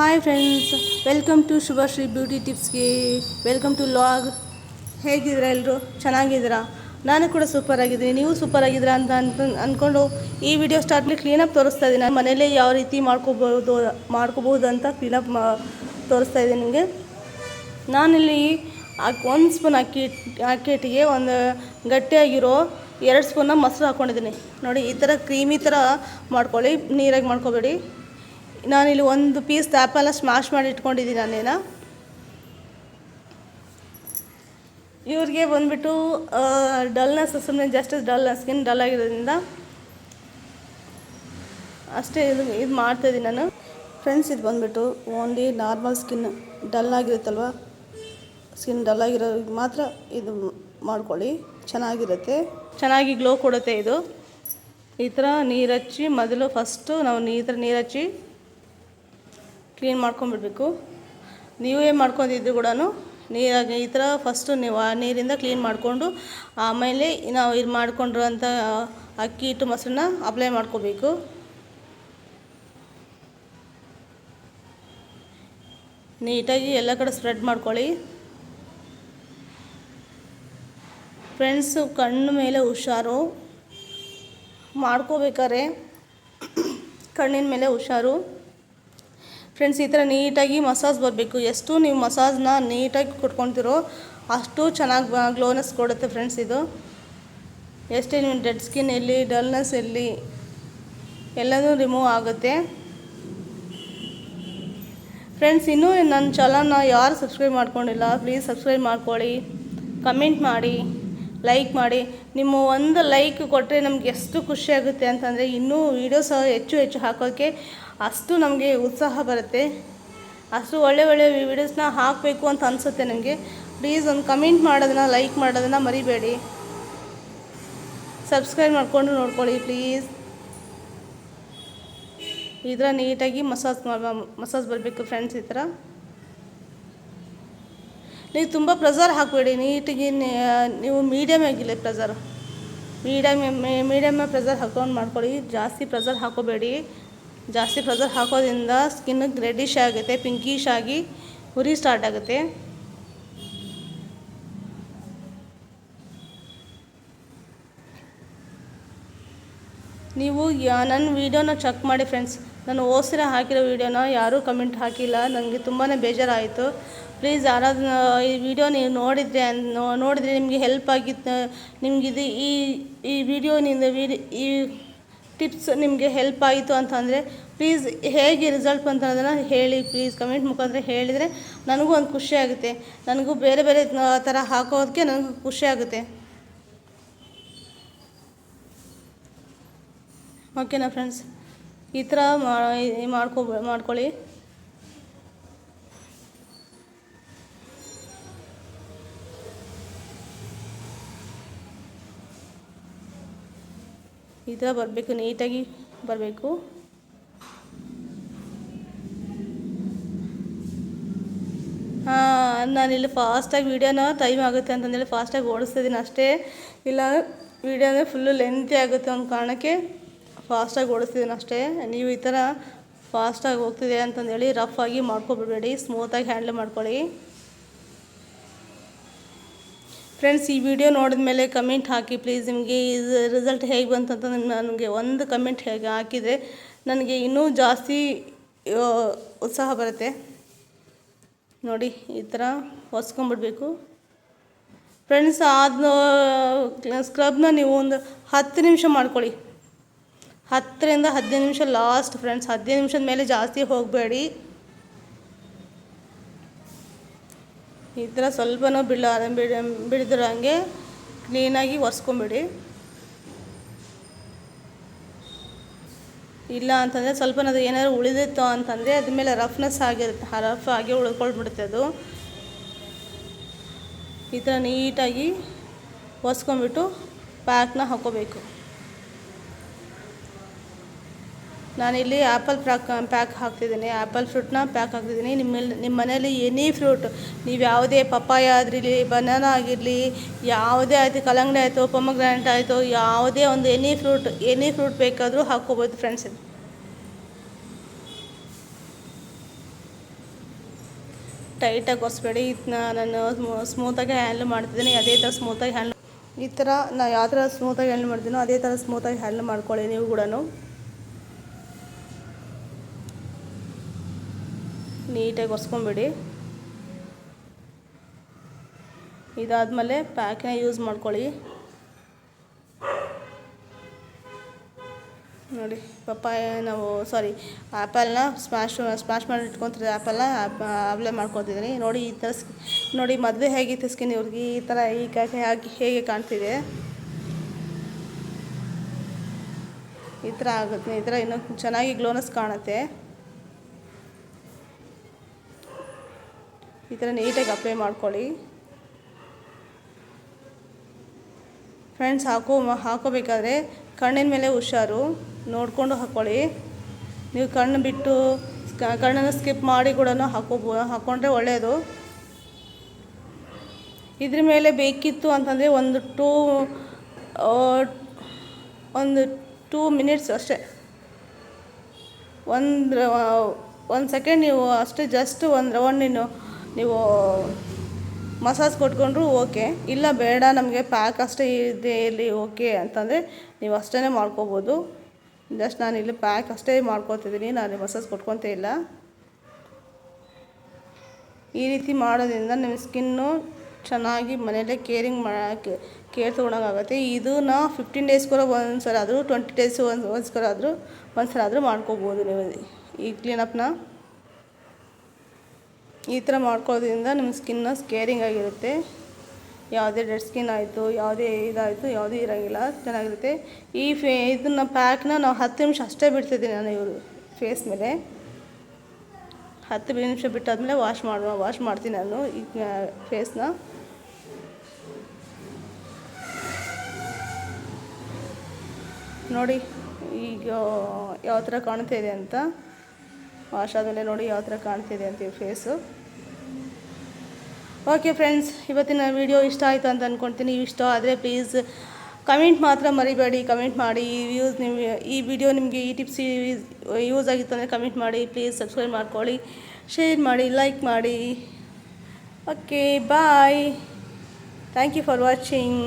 Hi friends welcome to Shubhashree beauty ಟಿಪ್ಸ್ಗೆ welcome to vlog ಹೇಗಿದ್ದೀರಾ ಎಲ್ಲರೂ ಚೆನ್ನಾಗಿದ್ದೀರಾ? ನಾನು ಕೂಡ ಸೂಪರ್ ಆಗಿದ್ದೀನಿ. ನೀವು ಸೂಪರ್ ಆಗಿದ್ದೀರಾ ಅಂತ ಅಂತ ಅಂದ್ಕೊಂಡು ಈ ವಿಡಿಯೋ ಸ್ಟಾರ್ಟ್ಲಿ ಕ್ಲೀನಪ್ ತೋರಿಸ್ತಾ ಇದ್ದೀನಿ. ನಾನು ಮನೇಲೇ ಯಾವ ರೀತಿ ಮಾಡ್ಕೋಬೋದು, ಮಾಡ್ಕೋಬಹುದು ಅಂತ ಕ್ಲೀನಪ್ ಮಾ, ತೋರಿಸ್ತಾ ಇದ್ದೀನಿ ನಿಮಗೆ. ನಾನಿಲ್ಲಿ ಒಂದು ಸ್ಪೂನ್ ಅಕ್ಕಿ ಅಕ್ಕಿ ಇಟ್ಟಿಗೆ ಒಂದು ಗಟ್ಟಿಯಾಗಿರೋ ಎರಡು ಸ್ಪೂನ ಮೊಸರು ಹಾಕ್ಕೊಂಡಿದ್ದೀನಿ ನೋಡಿ, ಈ ಥರ ಕ್ರೀಮಿ ಥರ ಮಾಡ್ಕೊಳ್ಳಿ, ನೀರಾಗಿ ಮಾಡ್ಕೋಬೇಡಿ. ನಾನಿಲ್ಲಿ ಒಂದು ಪೀಸ್ ಆ್ಯಪಲ್ನ ಸ್ಮಾಶ್ ಮಾಡಿ ಇಟ್ಕೊಂಡಿದ್ದೀನಿ ನಾನೇನ? ಇವ್ರಿಗೆ ಬಂದುಬಿಟ್ಟು ಡಲ್ನೆಸ್ ಸುಮ್ಮನೆ ಜಸ್ಟ್ ಡಲ್ ಸ್ಕಿನ್ ಡಲ್ ಆಗಿರೋದ್ರಿಂದ ಅಷ್ಟೇ ಇದು ಇದು ಮಾಡ್ತಾಯಿದ್ದೀನಿ ನಾನು. ಫ್ರೆಂಡ್ಸ್ ಇದು ಬಂದ್ಬಿಟ್ಟು ಓನ್ಲಿ ನಾರ್ಮಲ್ ಸ್ಕಿನ್ ಡಲ್ ಆಗಿರುತ್ತಲ್ವ? ಸ್ಕಿನ್ ಡಲ್ ಆಗಿರೋ ಮಾತ್ರ ಇದು ಮಾಡ್ಕೊಳ್ಳಿ. ಚೆನ್ನಾಗಿರುತ್ತೆ. ಚೆನ್ನಾಗಿ ಗ್ಲೋ ಕೊಡುತ್ತೆ ಇದು. ಈ ಥರ ನೀರು ಹಚ್ಚಿ ಮೊದಲು ಫಸ್ಟು ನಾವು ಈ ಥರ ನೀರು ಹಚ್ಚಿ ಕ್ಲೀನ್ ಮಾಡ್ಕೊಂಬಿಡ್ಬೇಕು ನೀವೇ ಮಾಡ್ಕೊಂಡಿದ್ದು ಕೂಡ ನೀರಾಗಿ ಈ ಥರ ಫಸ್ಟು ನೀವು ಆ ನೀರಿಂದ ಕ್ಲೀನ್ ಮಾಡಿಕೊಂಡು ಆಮೇಲೆ ನಾವು ಇದು ಮಾಡ್ಕೊಂಡಿರೋಂಥ ಅಕ್ಕಿ ಹಿಟ್ಟು ಮೊಸರನ್ನ ಅಪ್ಲೈ ಮಾಡ್ಕೋಬೇಕು. ನೀಟಾಗಿ ಎಲ್ಲ ಕಡೆ ಸ್ಪ್ರೆಡ್ ಮಾಡ್ಕೊಳ್ಳಿ. ಫ್ರೆಂಡ್ಸು ಕಣ್ಣು ಮೇಲೆ ಹುಷಾರು. ಮಾಡ್ಕೋಬೇಕಾದ್ರೆ ಕಣ್ಣಿನ ಮೇಲೆ ಹುಷಾರು. ಫ್ರೆಂಡ್ಸ್ ಈ ಥರ ನೀಟಾಗಿ ಮಸಾಜ್ ಬರಬೇಕು. ಎಷ್ಟು ನೀವು ಮಸಾಜ್ನ ನೀಟಾಗಿ ಕೊಟ್ಕೊತಿರೋ ಅಷ್ಟು ಚೆನ್ನಾಗಿ ಗ್ಲೋನೆಸ್ ಕೊಡುತ್ತೆ ಫ್ರೆಂಡ್ಸ್ ಇದು. ಎಷ್ಟೇ ನಿಮ್ಮ ಡೆಡ್ ಸ್ಕಿನ್ ಎಲ್ಲಿ ಡಲ್ನೆಸ್ ಎಲ್ಲಿ ಎಲ್ಲನೂ ರಿಮೂವ್ ಆಗುತ್ತೆ. ಫ್ರೆಂಡ್ಸ್ ಇನ್ನೂ ನನ್ನ ಚಾನಲ್ನ ಯಾರು ಸಬ್ಸ್ಕ್ರೈಬ್ ಮಾಡ್ಕೊಂಡಿಲ್ಲ ಪ್ಲೀಸ್ ಸಬ್ಸ್ಕ್ರೈಬ್ ಮಾಡ್ಕೊಳ್ಳಿ. ಕಮೆಂಟ್ ಮಾಡಿ ಲೈಕ್ ಮಾಡಿ. ನಿಮ್ಮ ಒಂದು ಲೈಕ್ ಕೊಟ್ಟರೆ ನಮ್ಗೆ ಎಷ್ಟು ಖುಷಿ ಆಗುತ್ತೆ ಅಂತಂದರೆ ಇನ್ನೂ ವೀಡಿಯೋಸ್ ಹೆಚ್ಚು ಹೆಚ್ಚು ಹಾಕೋಕ್ಕೆ ಅಷ್ಟು ನಮಗೆ ಉತ್ಸಾಹ ಬರುತ್ತೆ. ಅಷ್ಟು ಒಳ್ಳೆ ಒಳ್ಳೆ ವಿಡಿಯೋಸ್ನ ಹಾಕಬೇಕು ಅಂತ ಅನಿಸುತ್ತೆ ನನಗೆ ಪ್ಲೀಸ್ ಒಂದು ಕಮೆಂಟ್ ಮಾಡೋದನ್ನ ಲೈಕ್ ಮಾಡೋದನ್ನ ಮರಿಬೇಡಿ. ಸಬ್ಸ್ಕ್ರೈಬ್ ಮಾಡಿಕೊಂಡು ನೋಡ್ಕೊಳ್ಳಿ ಪ್ಲೀಸ್ ಈ ಥರ ನೀಟಾಗಿ ಮಸಾಜ್ ಮಸಾಜ್ ಬರಬೇಕು ಫ್ರೆಂಡ್ಸ್ ಈ ಥರ ನೀವು ತುಂಬ ಪ್ರೆಸರ್ ಹಾಕಬೇಡಿ. ನೀಟಾಗಿ ನೀವು ಮೀಡಿಯಮ್ ಆಗಿಲ್ಲ ಪ್ರೆಸರ್ ಮೀಡಿಯಮ್ ಮೀಡಿಯಮ್ ಪ್ರೆಸರ್ ಹಾಕೊಂಡು ಮಾಡ್ಕೊಳ್ಳಿ. ಜಾಸ್ತಿ ಪ್ರೆಸರ್ ಹಾಕೋಬೇಡಿ. ಜಾಸ್ತಿ ಪ್ರೆಸರ್ ಹಾಕೋದ್ರಿಂದ ಸ್ಕಿನ್ ರೆಡ್ಡಿಶ್ ಆಗುತ್ತೆ ಪಿಂಕಿಶ್ ಆಗಿ ಉರಿ ಸ್ಟಾರ್ಟ್ ಆಗುತ್ತೆ. ನೀವು ನನ್ನ ವೀಡಿಯೋನ ಚೆಕ್ ಮಾಡಿ ಫ್ರೆಂಡ್ಸ್ ನಾನು ಓಸಿರ ಹಾಕಿರೋ ವೀಡಿಯೋನ ಯಾರೂ ಕಮೆಂಟ್ ಹಾಕಿಲ್ಲ. ನನಗೆ ತುಂಬಾ ಬೇಜಾರಾಯಿತು. ಪ್ಲೀಸ್ ಯಾರಾದ್ರೂ ಈ ವಿಡಿಯೋ ನೀವು ನೋಡಿದರೆ ನೋಡಿದರೆ ನಿಮಗೆ ಹೆಲ್ಪ್ ಆಗಿತ್ತು. ನಿಮಗಿದು ಈ ಈ ವಿಡಿಯೋನಿಂದ ವಿಡಿ ಈ ಟಿಪ್ಸ್ ನಿಮಗೆ ಹೆಲ್ಪ್ ಆಯಿತು ಅಂತಂದರೆ ಪ್ಲೀಸ್ ಹೇಗೆ ರಿಸಲ್ಟ್ ಬಂತು ಅನ್ನೋದನ್ನು ಹೇಳಿ ಪ್ಲೀಸ್ ಕಮೆಂಟ್ ಮುಖಾಂತರ ಹೇಳಿದರೆ ನನಗೂ ಒಂದು ಖುಷಿ ಆಗುತ್ತೆ. ನನಗೂ ಬೇರೆ ಬೇರೆ ಥರ ಹಾಕೋದಕ್ಕೆ ನನಗೂ ಖುಷಿ ಆಗುತ್ತೆ. ಓಕೆನಾ ಫ್ರೆಂಡ್ಸ್ ಈ ಥರ ಮಾಡ್ಕೊ, ಮಾಡ್ಕೊಳ್ಳಿ. ಈ ಥರ ಬರಬೇಕು, ನೀಟಾಗಿ ಬರಬೇಕು. ಹಾಂ ನಾನಿಲ್ಲಿ ಫಾಸ್ಟಾಗಿ ವೀಡಿಯೋನ ಟೈಮ್ ಆಗುತ್ತೆ ಅಂತಂದೇಳಿ ಫಾಸ್ಟಾಗಿ ಓಡಿಸ್ತಿದ್ದೀನಿ ಅಷ್ಟೇ. ಇಲ್ಲ ಅಂದರೆ ಫುಲ್ಲು ಲೆಂತಿ ಆಗುತ್ತೆ ಒಂದು ಕಾರಣಕ್ಕೆ ಫಾಸ್ಟಾಗಿ ಓಡಿಸ್ತಿದ್ದೀನಿ ಅಷ್ಟೇ. ನೀವು ಈ ಥರ ಫಾಸ್ಟಾಗಿ ಹೋಗ್ತಿದೆ ಅಂತಂದೇಳಿ ರಫ್ ಆಗಿ ಮಾಡ್ಕೊಬಿಡ್ಬೇಡಿ ಸ್ಮೂತಾಗಿ ಹ್ಯಾಂಡಲ್ ಮಾಡ್ಕೊಳ್ಳಿ. ಫ್ರೆಂಡ್ಸ್ ಈ ವಿಡಿಯೋ ನೋಡಿದ ಮೇಲೆ ಕಮೆಂಟ್ ಹಾಕಿ ಪ್ಲೀಸ್ ನಿಮಗೆ ಇದು ರಿಸಲ್ಟ್ ಹೇಗೆ ಬಂತು ಅಂತ ನನಗೆ ಒಂದು ಕಮೆಂಟ್ ಹೇಗೆ ಹಾಕಿದರೆ ನನಗೆ ಇನ್ನೂ ಜಾಸ್ತಿ ಉತ್ಸಾಹ ಬರುತ್ತೆ. ನೋಡಿ, ಈ ಥರ ಹೊಸ್ಕೊಂಬಿಡ್ಬೇಕು ಫ್ರೆಂಡ್ಸ್ ಆದ ಸ್ಕ್ರಬ್ನ ನೀವು ಒಂದು ಹತ್ತು ನಿಮಿಷ ಮಾಡ್ಕೊಳ್ಳಿ. ಹತ್ತರಿಂದ ಹದಿನೈದು ನಿಮಿಷ ಲಾಸ್ಟ್ ಫ್ರೆಂಡ್ಸ್ ಹದಿನೈದು ನಿಮಿಷದ ಮೇಲೆ ಜಾಸ್ತಿ ಹೋಗಬೇಡಿ. ಈ ಥರ ಸ್ವಲ್ಪನೂ ಬಿಡ ಬಿಡ ಹಂಗೆ ಕ್ಲೀನಾಗಿ ಒರೆಸ್ಕೊಂಬಿಡಿ. ಇಲ್ಲ ಅಂತಂದರೆ ಸ್ವಲ್ಪನಾದ್ರು ಏನಾದ್ರು ಉಳಿದಿತ್ತು ಅಂತಂದರೆ ಅದ್ರ ಮೇಲೆ ರಫ್ನೆಸ್ ಆಗಿರುತ್ತೆ ರಫ್ ಆಗಿ ಉಳ್ಕೊಳ್ಬಿಡುತ್ತೆ ಅದು. ಈ ಥರ ನೀಟಾಗಿ ಒರೆಸ್ಕೊಂಬಿಟ್ಟು ಪ್ಯಾಕ್ನ ಹಾಕೋಬೇಕು ನಾನಿಲ್ಲಿ ಆ್ಯಪಲ್ ಪ್ಯಾಕ್ ಪ್ಯಾಕ್ ಹಾಕ್ತಿದ್ದೀನಿ. ಆ್ಯಪಲ್ ಫ್ರೂಟ್ನ ಪ್ಯಾಕ್ ಹಾಕ್ತಿದ್ದೀನಿ. ನಿಮ್ಮಲ್ಲಿ ನಿಮ್ಮ ಮನೆಯಲ್ಲಿ ಎನಿ ಫ್ರೂಟ್, ನೀವು ಯಾವುದೇ ಪಪ್ಪಾಯ ಆಗಿರಲಿ, ಬನಾನ ಆಗಿರಲಿ, ಯಾವುದೇ ಆಯಿತು, ಕಲ್ಲಂಗಡಿ ಆಯಿತು, ಪೊಮಗ್ರಾನೆಟ್ ಆಯಿತು, ಯಾವುದೇ ಒಂದು ಎನಿ ಫ್ರೂಟ್ ಎನಿ ಫ್ರೂಟ್ ಬೇಕಾದರೂ ಹಾಕ್ಕೋಬೋದು ಫ್ರೆಂಡ್ಸ್ ಟೈಟಾಗಿ ಒರೆಸ್ಬೇಡಿ. ಇದನ್ನ ನಾನು ಸ್ಮೂತಾಗಿ ಹ್ಯಾಂಡ್ಲ್ ಮಾಡ್ತಿದ್ದೀನಿ. ಅದೇ ಥರ ಸ್ಮೂತಾಗಿ ಹ್ಯಾಂಡ್ಲ್ ಈ ಥರ ನಾನು ಯಾವ ಥರ ಸ್ಮೂತಾಗಿ ಹ್ಯಾಂಡ್ಲ್ ಮಾಡ್ತೀನೋ ಅದೇ ಥರ ಸ್ಮೂತಾಗಿ ಹ್ಯಾಂಡ್ಲ್ ಮಾಡ್ಕೊಳ್ಳಿ ನೀವು ಕೂಡ ನೀಟಾಗಿ ಒರೆಸ್ಕೊಂಬಿಡಿ. ಇದಾದಮೇಲೆ ಪ್ಯಾಕ್ನ ಯೂಸ್ ಮಾಡ್ಕೊಳ್ಳಿ. ನೋಡಿ, ಪಪ್ಪಾಯ ನಾವು, ಸಾರಿ, ಆ್ಯಪಲ್ನ ಸ್ಮ್ಯಾಶ್ ಸ್ಮ್ಯಾಶ್ ಮಾಡಿ ಇಟ್ಕೊತಿದ್ದೆ ಆ್ಯಪಲ್ನ ಅಪ್ಲೈ ಮಾಡ್ಕೊತಿದ್ದೀನಿ. ನೋಡಿ, ಈ ಥರ ನೋಡಿ, ಮದುವೆ ಹೇಗಿತ್ತು ಸ್ಕಿನ್ ಇವ್ರಿಗೆ? ಈ ಥರ ಈಗ ಹೇಗೆ ಹೇಗೆ ಕಾಣ್ತಿದೆ? ಈ ಥರ ಆಗುತ್ತೆ. ಈ ಥರ ಇನ್ನೂ ಚೆನ್ನಾಗಿ ಗ್ಲೋನಸ್ ಕಾಣುತ್ತೆ. ಈ ಥರ ನೀಟಾಗಿ ಅಪ್ಲೈ ಮಾಡ್ಕೊಳ್ಳಿ. ಫ್ರೆಂಡ್ಸ್ ಹಾಕೋ, ಹಾಕೋಬೇಕಾದ್ರೆ ಕಣ್ಣಿನ ಮೇಲೆ ಹುಷಾರು, ನೋಡಿಕೊಂಡು ಹಾಕ್ಕೊಳ್ಳಿ ನೀವು ಕಣ್ಣು ಬಿಟ್ಟು ಕಣ್ಣನ್ನು ಸ್ಕಿಪ್ ಮಾಡಿ ಕೂಡ ಹಾಕೋಬೋ ಹಾಕ್ಕೊಂಡ್ರೆ ಒಳ್ಳೆಯದು ಇದ್ರ ಮೇಲೆ ಬೇಕಿತ್ತು ಅಂತಂದರೆ ಒಂದು ಟೂ ಒಂದು ಟೂ ಮಿನಿಟ್ಸ್ ಅಷ್ಟೇ. ಒಂದು ಒಂದು ಸೆಕೆಂಡ್ ನೀವು ಅಷ್ಟೇ ಜಸ್ಟ್ ಒಂದು ರೌಂಡ್ ನೀನು ನೀವು ಮಸಾಜ್ ಕೊಟ್ಕೊಂಡ್ರು ಓಕೆ. ಇಲ್ಲ ಬೇಡ, ನಮಗೆ ಪ್ಯಾಕ್ ಅಷ್ಟೇ ಇದೆ ಇಲ್ಲಿ ಓಕೆ ಅಂತಂದರೆ ನೀವು ಅಷ್ಟೇ ಮಾಡ್ಕೋಬೋದು. ಜಸ್ಟ್ ನಾನು ಇಲ್ಲಿ ಪ್ಯಾಕ್ ಅಷ್ಟೇ ಮಾಡ್ಕೋತಿದ್ದೀನಿ, ನಾನು ಮಸಾಜ್ ಕೊಟ್ಕೊತೇ ಇಲ್ಲ. ಈ ರೀತಿ ಮಾಡೋದ್ರಿಂದ ನಿಮ್ಮ ಸ್ಕಿನ್ನು ಚೆನ್ನಾಗಿ ಮನೆಯಲ್ಲೇ ಕೇರಿಂಗ್ ಮಾಡೋಕ್ಕೆ ಕೇರ್ ತೊಗೊಳಕ್ಕಾಗತ್ತೆ ಇದನ್ನ ಫಿಫ್ಟೀನ್ ಡೇಸ್ಗೋರ ಒಂದು ಸಲ ಆದರೂ ಟ್ವೆಂಟಿ ಡೇಸ್ ಒಂದು ಒಂದ್ಸ್ಕರ ಆದರೂ ಒಂದು ಸಲ ಆದರೂ ಮಾಡ್ಕೋಬೋದು ನೀವು ಈ ಕ್ಲೀನಪ್ನ ಈ ಥರ ಮಾಡ್ಕೊಳ್ಳೋದ್ರಿಂದ ನಮ್ಮ ಸ್ಕಿನ್ನ ಸ್ಕೇರಿಂಗ್ ಆಗಿರುತ್ತೆ. ಯಾವುದೇ ಡೆಡ್ ಸ್ಕಿನ್ ಆಯಿತು, ಯಾವುದೇ ಇದಾಯಿತು, ಯಾವುದೂ ಇರೋಂಗಿಲ್ಲ, ಚೆನ್ನಾಗಿರುತ್ತೆ. ಈ ಫೇ, ಇದನ್ನ ಪ್ಯಾಕ್ನ ನಾವು ಹತ್ತು ನಿಮಿಷ ಅಷ್ಟೇ ಬಿಡ್ತಿದ್ದೀನಿ ನಾನು ಇವರು ಫೇಸ್ ಮೇಲೆ. ಹತ್ತು ನಿಮಿಷ ಬಿಟ್ಟಾದಮೇಲೆ ವಾಶ್ ಮಾಡುವ, ವಾಶ್ ಮಾಡ್ತೀನಿ ನಾನು ಈ ಫೇಸ್ನ. ನೋಡಿ, ಈಗ ಯಾವ ಥರ ಕಾಣ್ತಾ ಇದೆ ಅಂತ. ವಾಶ್ ಆದಮೇಲೆ ನೋಡಿ ಯಾವ ಥರ ಕಾಣ್ತಿದೆ ಅಂತ ಈ ಫೇಸು. ಓಕೆ ಫ್ರೆಂಡ್ಸ್, ಇವತ್ತಿನ ವಿಡಿಯೋ ಇಷ್ಟ ಆಯಿತು ಅಂತ ಅಂದ್ಕೊಳ್ತೀನಿ ಇಷ್ಟ ಆದರೆ ಪ್ಲೀಸ್ ಕಮೆಂಟ್ ಮಾತ್ರ ಮರಿಬೇಡಿ. ಕಮೆಂಟ್ ಮಾಡಿ ವ್ಯೂಸ್ ನಿಮಗೆ ಈ ವಿಡಿಯೋ ನಿಮಗೆ ಈ ಟಿಪ್ಸ್ ಯೂಸ್ ಆಗಿತ್ತು ಅಂದರೆ ಕಮೆಂಟ್ ಮಾಡಿ. ಪ್ಲೀಸ್ ಸಬ್ಸ್ಕ್ರೈಬ್ ಮಾಡ್ಕೊಳ್ಳಿ. ಶೇರ್ ಮಾಡಿ, ಲೈಕ್ ಮಾಡಿ. Okay, bye. Thank you for watching.